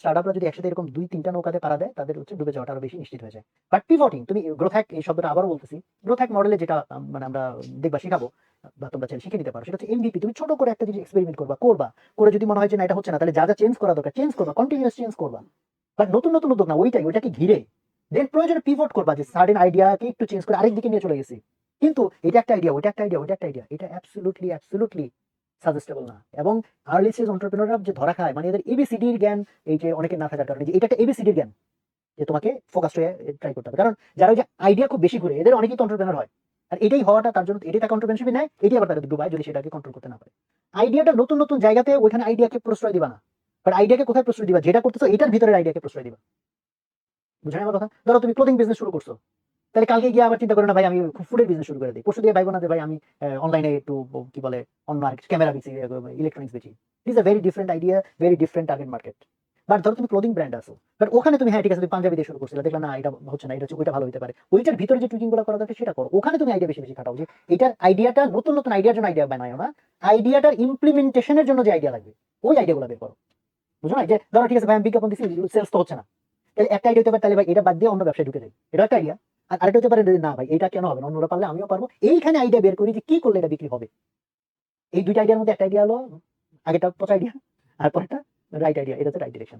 স্টার্টআপরা যদি একসাথে এরকম দুই, তিনটা নৌকাতে পারা দেয়, তাদের হচ্ছে ডুবে যাওয়াটা আরও বেশি নিশ্চিত হয়ে যায়। বাট পিভটিং তুমি গ্রোথ হ্যাক এই শব্দটা আবারও বলতেছি। গ্রোথ হ্যাক মডেলে যেটা মানে আমরা দেখবা, শেখাবো, বা তোমরা চাইলে শিখে নিতে পারো, সেটা হচ্ছে এমভিপি তুমি ছোট করে একটা জিনিস এক্সপেরিমেন্ট করবা করবা। করে যদি মনে হয় যে না, এটা হচ্ছে না, তাহলে যা যা চেঞ্জ করা দরকার চেঞ্জ করবা কন্টিনিউয়াস চেঞ্জ করবা। বাট নতুন নতুন উদ্যোগ না, ওইটাই, ওইটাকে ঘিরে। দেন প্রয়োজনে পিভট করবা যে সার্টেন আইডিয়াকে একটু চেঞ্জ করে আরেক দিকে নিয়ে চলে গেছি। কিন্তু এটা একটা আইডিয়া ওইটা একটা আইডিয়া ওইটা একটা আইডিয়া এটা অ্যাবসলুটলি অ্যাবসলুটলি সাজেস্টেবল না। এবং আর্লি স্টেজ অন্টারপ্রেনাররা যে ধরা খায় মানে এদের এবিসিডির জ্ঞান, এই যে অনেকে না থাকার কারণে, যে এটা একটা এবিসিডির জ্ঞান, যে তোমাকে ফোকাস হয়ে ট্রাই করতে হবে। কারণ যারা ওই যে আইডিয়া খুব বেশি ঘুরে, এদের অনেকেই তো অন্টারপ্রেনার হয়। আর এটাই হওয়াটা তার জন্য, এটাই তাকে অন্টারপ্রেনারশিপে নেয়, এটাই আবার তাদের ডুবায়, যদি সেটাকে কন্ট্রোল করতে না পারে। আইডিয়াটা নতুন নতুন জায়গাতে ওইখানে আইডিয়াকে প্রশ্রয় দিবা না। বাট আইডিয়াকে কোথায় প্রশ্রয় দিবা? যেটা করতেছো, এটার ভিতরের আইডিয়াকে প্রশ্রয় দিবা। বুঝাই আমার কথা? ধরো তুমি ক্লোদিং বিজনেস শুরু করছ। তাহলে কালকে গিয়ে আবার চিন্তা করো না ভাই, আমি ফুডের বিজনেস শুরু করে দিই। পরশু দিয়ে ভাইবো না যে ভাই আমি অনলাইনে একটু কি বলে, অন্য আর ক্যামেরা বেশি ইলেকট্রনিক্স বেশি। Is a very different idea very different target market but ধরো তুমি ক্লোদিং ব্র্যান্ড আছো বাট ওখানে তুমি হ্যাঁ ঠিক আছে, তুমি পাঞ্জাবি দিয়ে শুরু করছিলে দেখলে না, এটা হচ্ছে না, এটা হচ্ছে, ওইটা ভালো হতে পারে। ওইটার ভিতরে যে টুইকিংগুলো করা দরকার, সেটা করো। ওখানে তুমি আইডিয়া বেশি বেশি খাটাও যে, এটার আইডিয়াটা নতুন নতুন আইডিয়ার জন্য আইডিয়া বানায় না আইডিয়াটার ইমপ্লিমেন্টেশনের জন্য যে আইডিয়া লাগবে, ওই আইডিয়াগুলো বের করো। বুঝো না? যে, ধরো ঠিক আছে, ভাই, আমি বিজ্ঞাপন দিচ্ছি সেলস তো হচ্ছে না। তাহলে একটা আইডিয়া হতে পারে, তাহলে ভাই, এটা বাদ দিয়ে অন্য ব্যবসায় ঢুকে যাই। এটা একটা আইডিয়া আর আরেকটা হতে পারে না ভাই এটা কেন হবে অন্যরা পারলে আমিও পারব। এইখানে আইডিয়া বের করি যে, কি করলে এটা বিক্রি হবে? এই দুইটা আইডিয়ার মধ্যে একটা আইডিয়া হলো আগেটা পচা আইডিয়া আর পরেরটা রাইট আইডিয়া এটা হচ্ছে রাইট ডিরেকশন